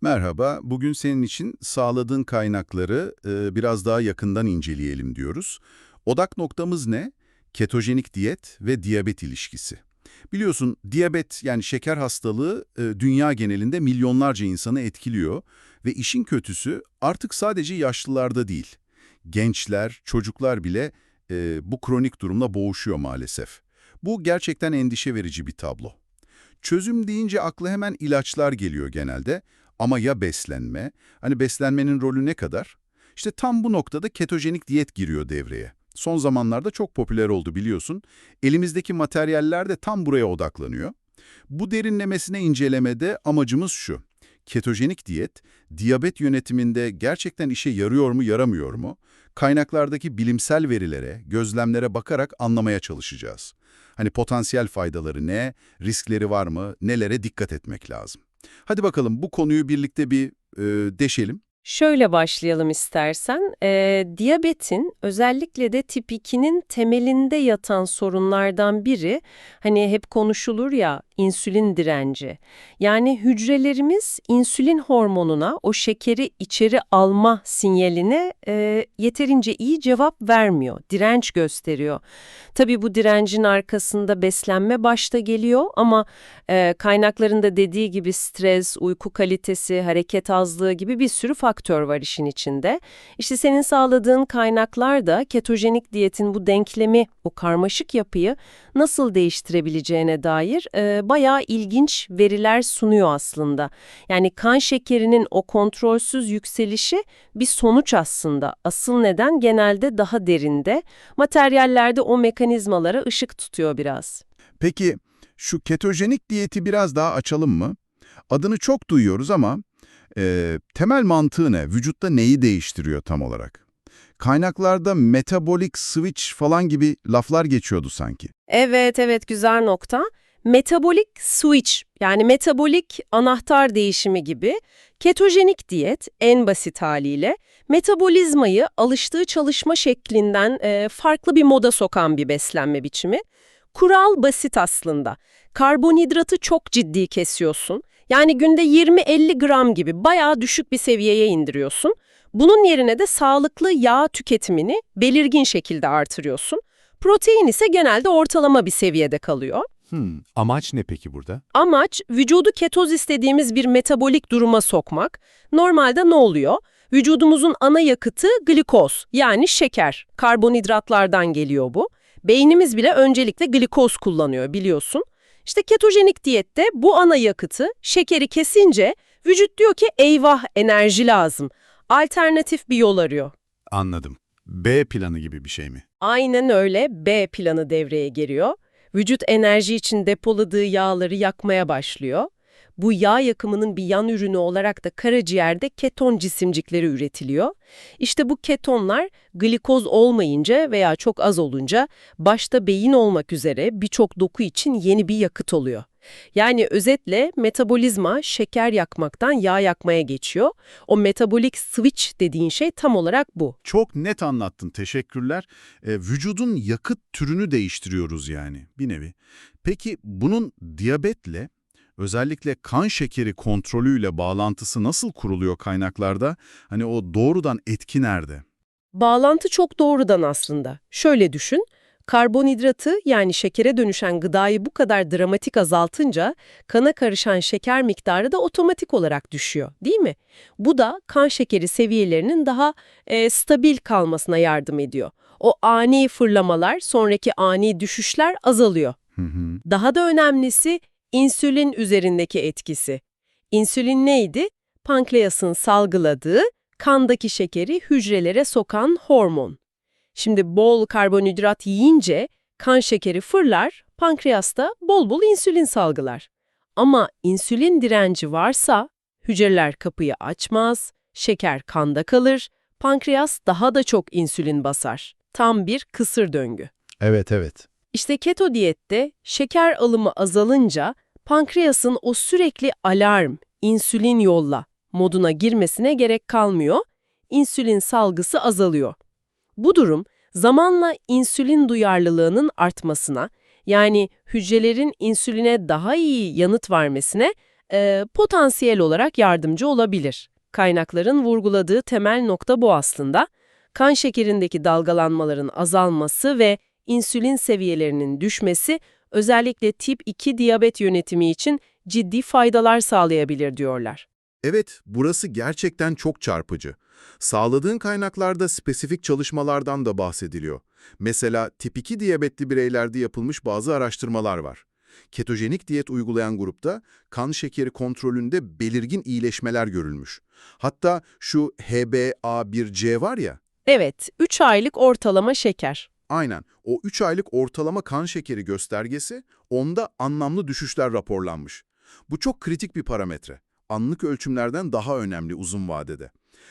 Merhaba, bugün senin için sağladığın kaynakları e, biraz daha yakından inceleyelim diyoruz. Odak noktamız ne? Ketojenik diyet ve diyabet ilişkisi. Biliyorsun diyabet yani şeker hastalığı e, dünya genelinde milyonlarca insanı etkiliyor ve işin kötüsü artık sadece yaşlılarda değil. Gençler, çocuklar bile e, bu kronik durumla boğuşuyor maalesef. Bu gerçekten endişe verici bir tablo. Çözüm deyince akla hemen ilaçlar geliyor genelde. Ama ya beslenme? Hani beslenmenin rolü ne kadar? İşte tam bu noktada ketojenik diyet giriyor devreye. Son zamanlarda çok popüler oldu biliyorsun. Elimizdeki materyaller de tam buraya odaklanıyor. Bu derinlemesine incelemede amacımız şu. Ketojenik diyet, diyabet yönetiminde gerçekten işe yarıyor mu, yaramıyor mu? Kaynaklardaki bilimsel verilere, gözlemlere bakarak anlamaya çalışacağız. Hani potansiyel faydaları ne, riskleri var mı, nelere dikkat etmek lazım. Hadi bakalım bu konuyu birlikte bir e, deşelim. Şöyle başlayalım istersen. Ee, diyabetin özellikle de tip 2'nin temelinde yatan sorunlardan biri, hani hep konuşulur ya, insülin direnci. Yani hücrelerimiz insülin hormonuna, o şekeri içeri alma sinyaline e, yeterince iyi cevap vermiyor, direnç gösteriyor. Tabii bu direncin arkasında beslenme başta geliyor ama e, kaynaklarında dediği gibi stres, uyku kalitesi, hareket azlığı gibi bir sürü faktör var işin içinde. İşte senin sağladığın kaynaklar da ketojenik diyetin bu denklemi, o karmaşık yapıyı nasıl değiştirebileceğine dair e, bayağı ilginç veriler sunuyor aslında. Yani kan şekerinin o kontrolsüz yükselişi bir sonuç aslında. Asıl neden genelde daha derinde. Materyallerde o mekanizmalara ışık tutuyor biraz. Peki şu ketojenik diyeti biraz daha açalım mı? Adını çok duyuyoruz ama e, temel mantığı ne? Vücutta neyi değiştiriyor tam olarak? Kaynaklarda metabolik switch falan gibi laflar geçiyordu sanki. Evet, evet güzel nokta. Metabolik switch yani metabolik anahtar değişimi gibi ketojenik diyet en basit haliyle metabolizmayı alıştığı çalışma şeklinden e, farklı bir moda sokan bir beslenme biçimi. Kural basit aslında. Karbonhidratı çok ciddi kesiyorsun. Yani günde 20-50 gram gibi bayağı düşük bir seviyeye indiriyorsun. Bunun yerine de sağlıklı yağ tüketimini belirgin şekilde artırıyorsun. Protein ise genelde ortalama bir seviyede kalıyor. Hmm, amaç ne peki burada? Amaç vücudu ketoz istediğimiz bir metabolik duruma sokmak. Normalde ne oluyor? Vücudumuzun ana yakıtı glikoz yani şeker. Karbonhidratlardan geliyor bu. Beynimiz bile öncelikle glikoz kullanıyor biliyorsun. İşte ketojenik diyette bu ana yakıtı, şekeri kesince vücut diyor ki eyvah enerji lazım. Alternatif bir yol arıyor. Anladım. B planı gibi bir şey mi? Aynen öyle B planı devreye giriyor. Vücut enerji için depoladığı yağları yakmaya başlıyor. Bu yağ yakımının bir yan ürünü olarak da karaciğerde keton cisimcikleri üretiliyor. İşte bu ketonlar glikoz olmayınca veya çok az olunca başta beyin olmak üzere birçok doku için yeni bir yakıt oluyor. Yani özetle metabolizma şeker yakmaktan yağ yakmaya geçiyor. O metabolik switch dediğin şey tam olarak bu. Çok net anlattın, teşekkürler. E, vücudun yakıt türünü değiştiriyoruz yani bir nevi. Peki bunun diyabetle, özellikle kan şekeri kontrolüyle bağlantısı nasıl kuruluyor kaynaklarda? Hani o doğrudan etki nerede? Bağlantı çok doğrudan aslında. Şöyle düşün, karbonhidratı yani şekere dönüşen gıdayı bu kadar dramatik azaltınca kana karışan şeker miktarı da otomatik olarak düşüyor değil mi? Bu da kan şekeri seviyelerinin daha e, stabil kalmasına yardım ediyor. O ani fırlamalar, sonraki ani düşüşler azalıyor. Hı hı. Daha da önemlisi insülin üzerindeki etkisi. İnsülin neydi? Pankreasın salgıladığı, kandaki şekeri hücrelere sokan hormon. Şimdi bol karbonhidrat yiyince kan şekeri fırlar, pankreasta bol bol insülin salgılar. Ama insülin direnci varsa hücreler kapıyı açmaz, şeker kanda kalır, pankreas daha da çok insülin basar. Tam bir kısır döngü. Evet, evet. İşte keto diyette şeker alımı azalınca pankreasın o sürekli alarm, insülin yolla moduna girmesine gerek kalmıyor, insülin salgısı azalıyor. Bu durum zamanla insülin duyarlılığının artmasına, yani hücrelerin insüline daha iyi yanıt vermesine, e, potansiyel olarak yardımcı olabilir. Kaynakların vurguladığı temel nokta bu aslında. Kan şekerindeki dalgalanmaların azalması ve insülin seviyelerinin düşmesi özellikle tip 2 diyabet yönetimi için ciddi faydalar sağlayabilir diyorlar. Evet, burası gerçekten çok çarpıcı. Sağladığın kaynaklarda spesifik çalışmalardan da bahsediliyor. Mesela tip 2 diyabetli bireylerde yapılmış bazı araştırmalar var. Ketojenik diyet uygulayan grupta kan şekeri kontrolünde belirgin iyileşmeler görülmüş. Hatta şu HbA1c var ya, Evet, 3 aylık ortalama şeker. aynen o 3 aylık ortalama kan şekeri göstergesi onda anlamlı düşüşler raporlanmış. Bu çok kritik bir parametre. Anlık ölçümlerden daha önemli uzun vadede.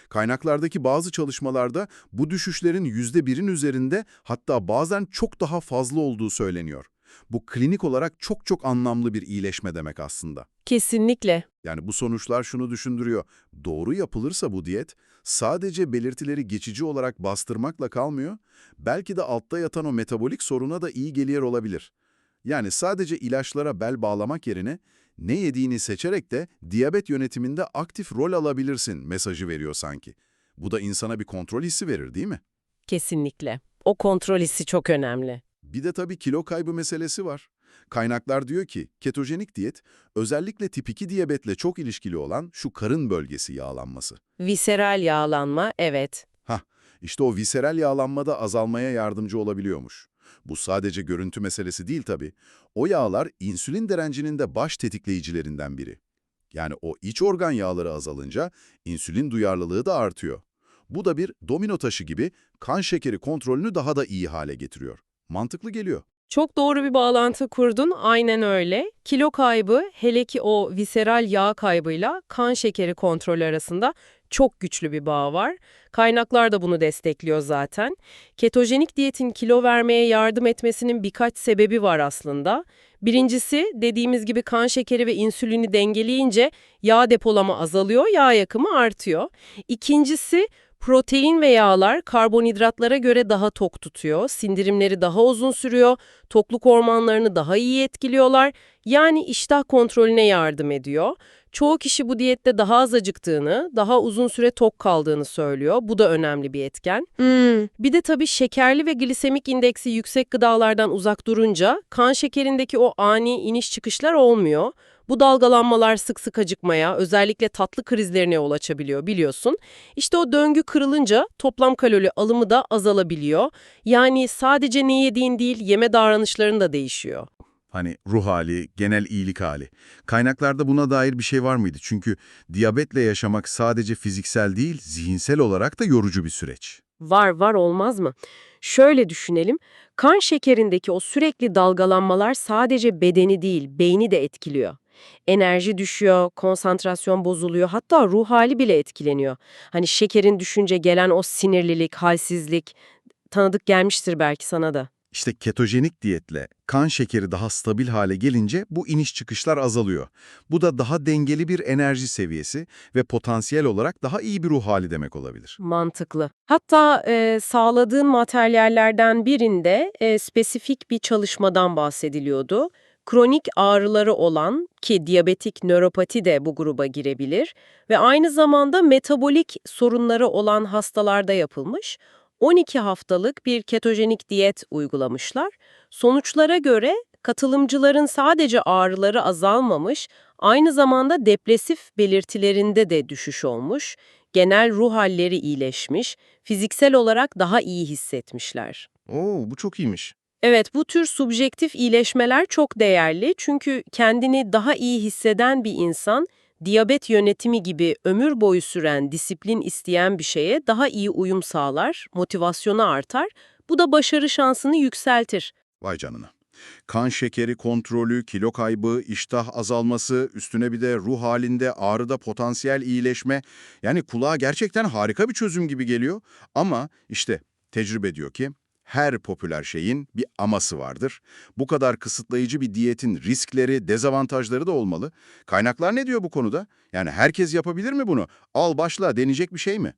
Kaynaklardaki bazı çalışmalarda bu düşüşlerin %1'in üzerinde hatta bazen çok daha fazla olduğu söyleniyor. Bu klinik olarak çok çok anlamlı bir iyileşme demek aslında. Kesinlikle. Yani bu sonuçlar şunu düşündürüyor. Doğru yapılırsa bu diyet sadece belirtileri geçici olarak bastırmakla kalmıyor, belki de altta yatan o metabolik soruna da iyi geliyor olabilir. Yani sadece ilaçlara bel bağlamak yerine ne yediğini seçerek de diyabet yönetiminde aktif rol alabilirsin mesajı veriyor sanki. Bu da insana bir kontrol hissi verir değil mi? Kesinlikle. O kontrol hissi çok önemli. Bir de tabii kilo kaybı meselesi var. Kaynaklar diyor ki ketojenik diyet özellikle tip 2 diyabetle çok ilişkili olan şu karın bölgesi yağlanması. Viseral yağlanma, evet. Hah, işte o viseral yağlanmada azalmaya yardımcı olabiliyormuş. Bu sadece görüntü meselesi değil tabii. O yağlar insülin direncinin de baş tetikleyicilerinden biri. Yani o iç organ yağları azalınca insülin duyarlılığı da artıyor. Bu da bir domino taşı gibi kan şekeri kontrolünü daha da iyi hale getiriyor. Mantıklı geliyor. Çok doğru bir bağlantı kurdun, aynen öyle. Kilo kaybı, hele ki o viseral yağ kaybıyla kan şekeri kontrolü arasında çok güçlü bir bağ var. Kaynaklar da bunu destekliyor zaten. Ketojenik diyetin kilo vermeye yardım etmesinin birkaç sebebi var aslında. Birincisi, dediğimiz gibi kan şekeri ve insülini dengeleyince yağ depolama azalıyor, yağ yakımı artıyor. İkincisi, Protein ve yağlar karbonhidratlara göre daha tok tutuyor, sindirimleri daha uzun sürüyor, tokluk hormonlarını daha iyi etkiliyorlar, yani iştah kontrolüne yardım ediyor. Çoğu kişi bu diyette daha az acıktığını, daha uzun süre tok kaldığını söylüyor. Bu da önemli bir etken. Bir de tabii şekerli ve glisemik indeksi yüksek gıdalardan uzak durunca kan şekerindeki o ani iniş çıkışlar olmuyor. Bu dalgalanmalar sık sık acıkmaya, özellikle tatlı krizlerine yol açabiliyor biliyorsun. İşte o döngü kırılınca toplam kalori alımı da azalabiliyor. Yani sadece ne yediğin değil, yeme davranışların da değişiyor. Hani ruh hali, genel iyilik hali. Kaynaklarda buna dair bir şey var mıydı? Çünkü diyabetle yaşamak sadece fiziksel değil, zihinsel olarak da yorucu bir süreç. Var var olmaz mı? Şöyle düşünelim, kan şekerindeki o sürekli dalgalanmalar sadece bedeni değil, beyni de etkiliyor. Enerji düşüyor, konsantrasyon bozuluyor, hatta ruh hali bile etkileniyor. Hani şekerin düşünce gelen o sinirlilik, halsizlik, tanıdık gelmiştir belki sana da. İşte ketojenik diyetle kan şekeri daha stabil hale gelince bu iniş çıkışlar azalıyor. Bu da daha dengeli bir enerji seviyesi ve potansiyel olarak daha iyi bir ruh hali demek olabilir. Mantıklı. Hatta e, sağladığın materyallerden birinde e, spesifik bir çalışmadan bahsediliyordu. Kronik ağrıları olan ki diyabetik nöropati de bu gruba girebilir ve aynı zamanda metabolik sorunları olan hastalarda yapılmış 12 haftalık bir ketojenik diyet uygulamışlar. Sonuçlara göre katılımcıların sadece ağrıları azalmamış, aynı zamanda depresif belirtilerinde de düşüş olmuş, genel ruh halleri iyileşmiş, fiziksel olarak daha iyi hissetmişler. Oo, bu çok iyiymiş. Evet, bu tür subjektif iyileşmeler çok değerli çünkü kendini daha iyi hisseden bir insan, diyabet yönetimi gibi ömür boyu süren disiplin isteyen bir şeye daha iyi uyum sağlar, motivasyonu artar, bu da başarı şansını yükseltir. Vay canına. Kan şekeri kontrolü, kilo kaybı, iştah azalması, üstüne bir de ruh halinde ağrıda potansiyel iyileşme. Yani kulağa gerçekten harika bir çözüm gibi geliyor. Ama işte tecrübe diyor ki her popüler şeyin bir aması vardır. Bu kadar kısıtlayıcı bir diyetin riskleri, dezavantajları da olmalı. Kaynaklar ne diyor bu konuda? Yani herkes yapabilir mi bunu? Al başla deneyecek bir şey mi?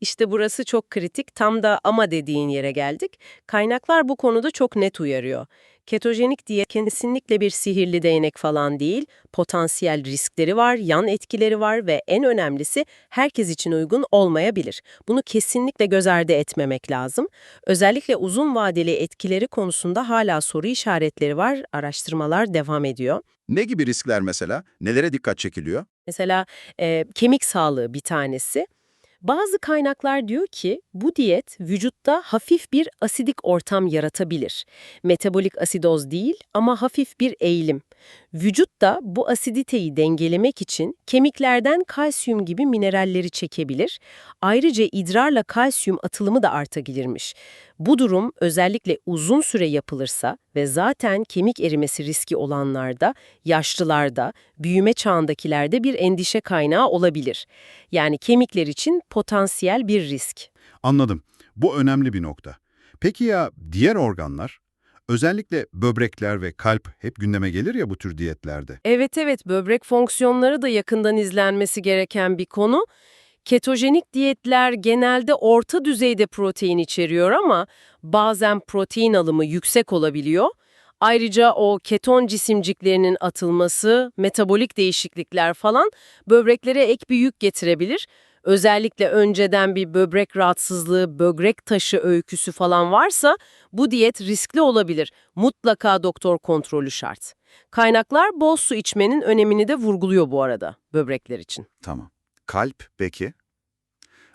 İşte burası çok kritik, tam da ama dediğin yere geldik. Kaynaklar bu konuda çok net uyarıyor. Ketojenik diyet kesinlikle bir sihirli değnek falan değil. Potansiyel riskleri var, yan etkileri var ve en önemlisi herkes için uygun olmayabilir. Bunu kesinlikle göz ardı etmemek lazım. Özellikle uzun vadeli etkileri konusunda hala soru işaretleri var, araştırmalar devam ediyor. Ne gibi riskler mesela? Nelere dikkat çekiliyor? Mesela e, kemik sağlığı bir tanesi. Bazı kaynaklar diyor ki bu diyet vücutta hafif bir asidik ortam yaratabilir. Metabolik asidoz değil ama hafif bir eğilim. Vücut da bu asiditeyi dengelemek için kemiklerden kalsiyum gibi mineralleri çekebilir. Ayrıca idrarla kalsiyum atılımı da artabilirmiş. Bu durum özellikle uzun süre yapılırsa ve zaten kemik erimesi riski olanlarda, yaşlılarda, büyüme çağındakilerde bir endişe kaynağı olabilir. Yani kemikler için potansiyel bir risk. Anladım. Bu önemli bir nokta. Peki ya diğer organlar? Özellikle böbrekler ve kalp hep gündeme gelir ya bu tür diyetlerde. Evet evet böbrek fonksiyonları da yakından izlenmesi gereken bir konu. Ketojenik diyetler genelde orta düzeyde protein içeriyor ama bazen protein alımı yüksek olabiliyor. Ayrıca o keton cisimciklerinin atılması, metabolik değişiklikler falan böbreklere ek bir yük getirebilir. Özellikle önceden bir böbrek rahatsızlığı, böbrek taşı öyküsü falan varsa bu diyet riskli olabilir. Mutlaka doktor kontrolü şart. Kaynaklar bol su içmenin önemini de vurguluyor bu arada böbrekler için. Tamam. Kalp peki?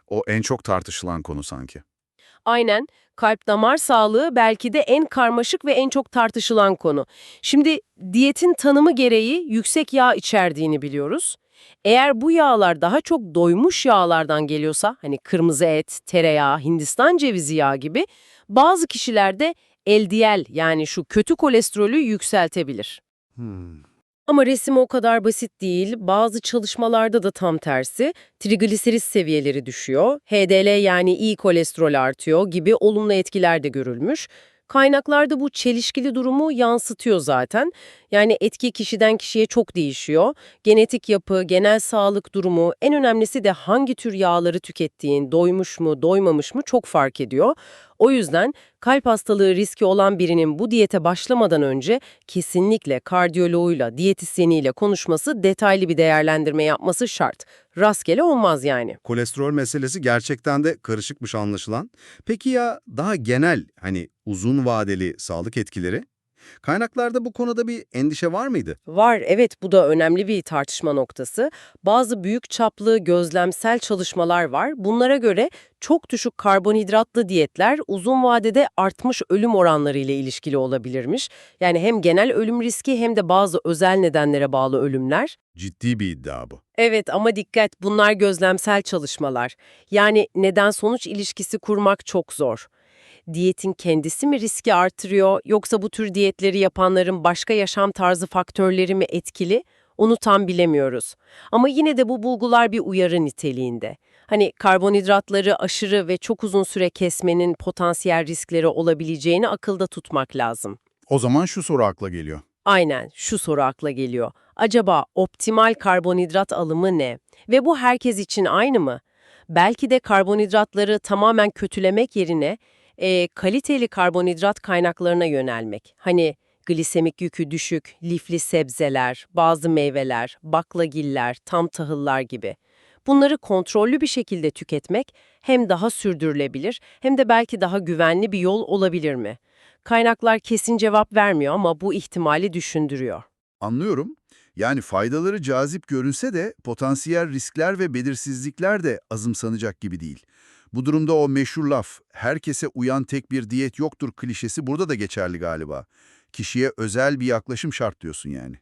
O en çok tartışılan konu sanki. Aynen kalp damar sağlığı belki de en karmaşık ve en çok tartışılan konu. Şimdi diyetin tanımı gereği yüksek yağ içerdiğini biliyoruz. Eğer bu yağlar daha çok doymuş yağlardan geliyorsa, hani kırmızı et, tereyağı, Hindistan cevizi yağı gibi, bazı kişilerde LDL yani şu kötü kolesterolü yükseltebilir. Hmm. Ama resim o kadar basit değil. Bazı çalışmalarda da tam tersi. Trigliserit seviyeleri düşüyor, HDL yani iyi kolesterol artıyor gibi olumlu etkiler de görülmüş. Kaynaklarda bu çelişkili durumu yansıtıyor zaten. Yani etki kişiden kişiye çok değişiyor. Genetik yapı, genel sağlık durumu, en önemlisi de hangi tür yağları tükettiğin, doymuş mu, doymamış mı çok fark ediyor. O yüzden kalp hastalığı riski olan birinin bu diyete başlamadan önce kesinlikle kardiyoloğuyla, diyetisyeniyle konuşması, detaylı bir değerlendirme yapması şart. Rastgele olmaz yani. Kolesterol meselesi gerçekten de karışıkmış anlaşılan. Peki ya daha genel hani uzun vadeli sağlık etkileri? Kaynaklarda bu konuda bir endişe var mıydı? Var, evet bu da önemli bir tartışma noktası. Bazı büyük çaplı gözlemsel çalışmalar var. Bunlara göre çok düşük karbonhidratlı diyetler uzun vadede artmış ölüm oranları ile ilişkili olabilirmiş. Yani hem genel ölüm riski hem de bazı özel nedenlere bağlı ölümler. Ciddi bir iddia bu. Evet ama dikkat bunlar gözlemsel çalışmalar. Yani neden-sonuç ilişkisi kurmak çok zor. Diyetin kendisi mi riski artırıyor yoksa bu tür diyetleri yapanların başka yaşam tarzı faktörleri mi etkili? Onu tam bilemiyoruz. Ama yine de bu bulgular bir uyarı niteliğinde. Hani karbonhidratları aşırı ve çok uzun süre kesmenin potansiyel riskleri olabileceğini akılda tutmak lazım. O zaman şu soru akla geliyor. Aynen şu soru akla geliyor. Acaba optimal karbonhidrat alımı ne? Ve bu herkes için aynı mı? Belki de karbonhidratları tamamen kötülemek yerine e, kaliteli karbonhidrat kaynaklarına yönelmek. Hani glisemik yükü düşük, lifli sebzeler, bazı meyveler, baklagiller, tam tahıllar gibi. Bunları kontrollü bir şekilde tüketmek hem daha sürdürülebilir hem de belki daha güvenli bir yol olabilir mi? Kaynaklar kesin cevap vermiyor ama bu ihtimali düşündürüyor. Anlıyorum. Yani faydaları cazip görünse de potansiyel riskler ve belirsizlikler de azımsanacak gibi değil. Bu durumda o meşhur laf, herkese uyan tek bir diyet yoktur klişesi burada da geçerli galiba. Kişiye özel bir yaklaşım şart diyorsun yani.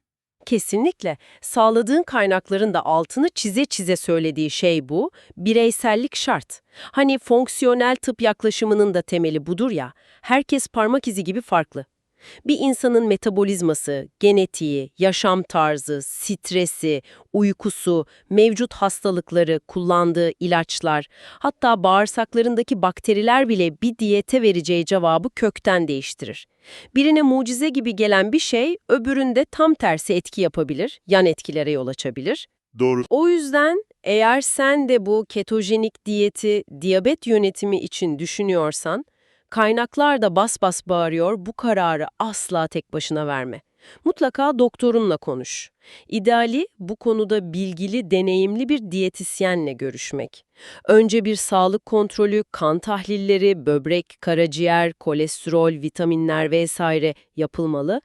Kesinlikle. Sağladığın kaynakların da altını çize çize söylediği şey bu. Bireysellik şart. Hani fonksiyonel tıp yaklaşımının da temeli budur ya. Herkes parmak izi gibi farklı. Bir insanın metabolizması, genetiği, yaşam tarzı, stresi, uykusu, mevcut hastalıkları, kullandığı ilaçlar, hatta bağırsaklarındaki bakteriler bile bir diyete vereceği cevabı kökten değiştirir. Birine mucize gibi gelen bir şey öbüründe tam tersi etki yapabilir, yan etkilere yol açabilir. Doğru. O yüzden eğer sen de bu ketojenik diyeti diyabet yönetimi için düşünüyorsan, Kaynaklar da bas bas bağırıyor bu kararı asla tek başına verme. Mutlaka doktorunla konuş. İdeali bu konuda bilgili, deneyimli bir diyetisyenle görüşmek. Önce bir sağlık kontrolü, kan tahlilleri, böbrek, karaciğer, kolesterol, vitaminler vesaire yapılmalı.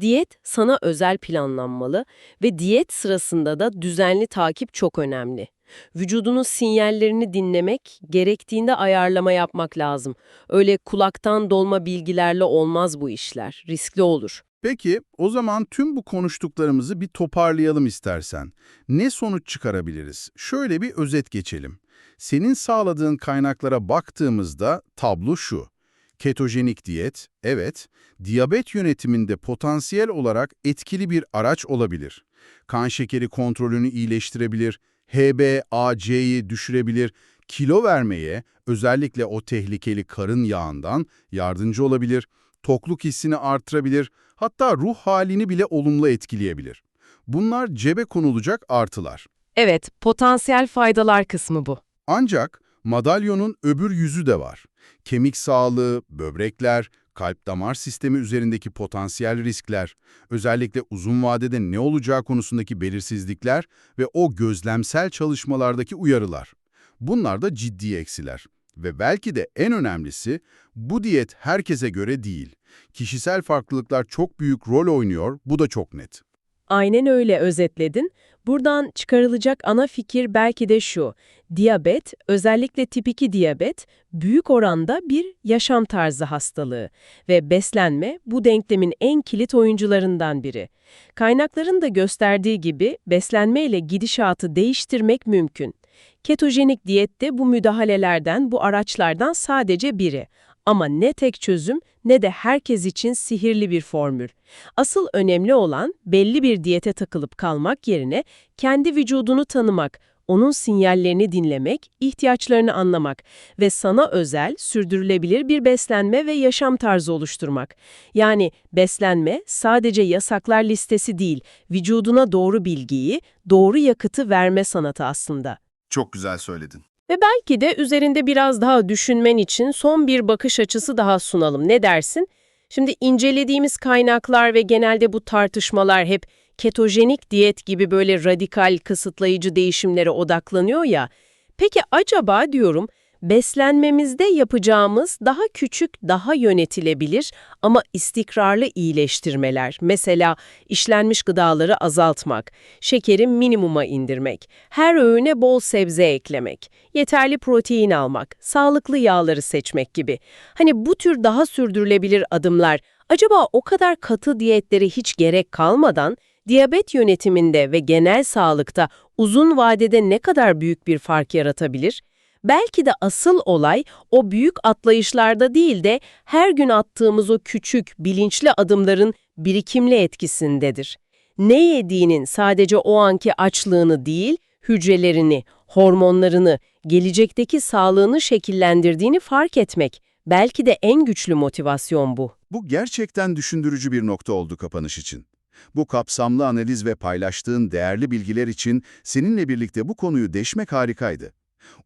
Diyet sana özel planlanmalı ve diyet sırasında da düzenli takip çok önemli. Vücudunun sinyallerini dinlemek, gerektiğinde ayarlama yapmak lazım. Öyle kulaktan dolma bilgilerle olmaz bu işler. Riskli olur. Peki, o zaman tüm bu konuştuklarımızı bir toparlayalım istersen. Ne sonuç çıkarabiliriz? Şöyle bir özet geçelim. Senin sağladığın kaynaklara baktığımızda tablo şu. Ketojenik diyet, evet, diyabet yönetiminde potansiyel olarak etkili bir araç olabilir. Kan şekeri kontrolünü iyileştirebilir, HbA1c'yi düşürebilir, kilo vermeye, özellikle o tehlikeli karın yağından yardımcı olabilir, tokluk hissini artırabilir, hatta ruh halini bile olumlu etkileyebilir. Bunlar cebe konulacak artılar. Evet, potansiyel faydalar kısmı bu. Ancak madalyonun öbür yüzü de var. Kemik sağlığı, böbrekler, kalp damar sistemi üzerindeki potansiyel riskler, özellikle uzun vadede ne olacağı konusundaki belirsizlikler ve o gözlemsel çalışmalardaki uyarılar. Bunlar da ciddi eksiler. Ve belki de en önemlisi, bu diyet herkese göre değil. Kişisel farklılıklar çok büyük rol oynuyor, bu da çok net. Aynen öyle özetledin. Buradan çıkarılacak ana fikir belki de şu. Diyabet, özellikle tip 2 diyabet, büyük oranda bir yaşam tarzı hastalığı ve beslenme bu denklemin en kilit oyuncularından biri. Kaynakların da gösterdiği gibi beslenme ile gidişatı değiştirmek mümkün. Ketojenik diyet de bu müdahalelerden, bu araçlardan sadece biri. Ama ne tek çözüm ne de herkes için sihirli bir formül. Asıl önemli olan belli bir diyete takılıp kalmak yerine kendi vücudunu tanımak, onun sinyallerini dinlemek, ihtiyaçlarını anlamak ve sana özel, sürdürülebilir bir beslenme ve yaşam tarzı oluşturmak. Yani beslenme sadece yasaklar listesi değil, vücuduna doğru bilgiyi, doğru yakıtı verme sanatı aslında. Çok güzel söyledin. Ve belki de üzerinde biraz daha düşünmen için son bir bakış açısı daha sunalım. Ne dersin? Şimdi incelediğimiz kaynaklar ve genelde bu tartışmalar hep ketojenik diyet gibi böyle radikal, kısıtlayıcı değişimlere odaklanıyor ya. Peki acaba diyorum beslenmemizde yapacağımız daha küçük, daha yönetilebilir ama istikrarlı iyileştirmeler, mesela işlenmiş gıdaları azaltmak, şekeri minimuma indirmek, her öğüne bol sebze eklemek, yeterli protein almak, sağlıklı yağları seçmek gibi. Hani bu tür daha sürdürülebilir adımlar acaba o kadar katı diyetlere hiç gerek kalmadan diyabet yönetiminde ve genel sağlıkta uzun vadede ne kadar büyük bir fark yaratabilir? Belki de asıl olay o büyük atlayışlarda değil de her gün attığımız o küçük, bilinçli adımların birikimli etkisindedir. Ne yediğinin sadece o anki açlığını değil, hücrelerini, hormonlarını, gelecekteki sağlığını şekillendirdiğini fark etmek. Belki de en güçlü motivasyon bu. Bu gerçekten düşündürücü bir nokta oldu kapanış için. Bu kapsamlı analiz ve paylaştığın değerli bilgiler için seninle birlikte bu konuyu deşmek harikaydı.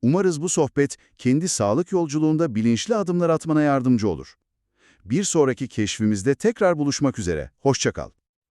Umarız bu sohbet kendi sağlık yolculuğunda bilinçli adımlar atmana yardımcı olur. Bir sonraki keşfimizde tekrar buluşmak üzere. Hoşça kal.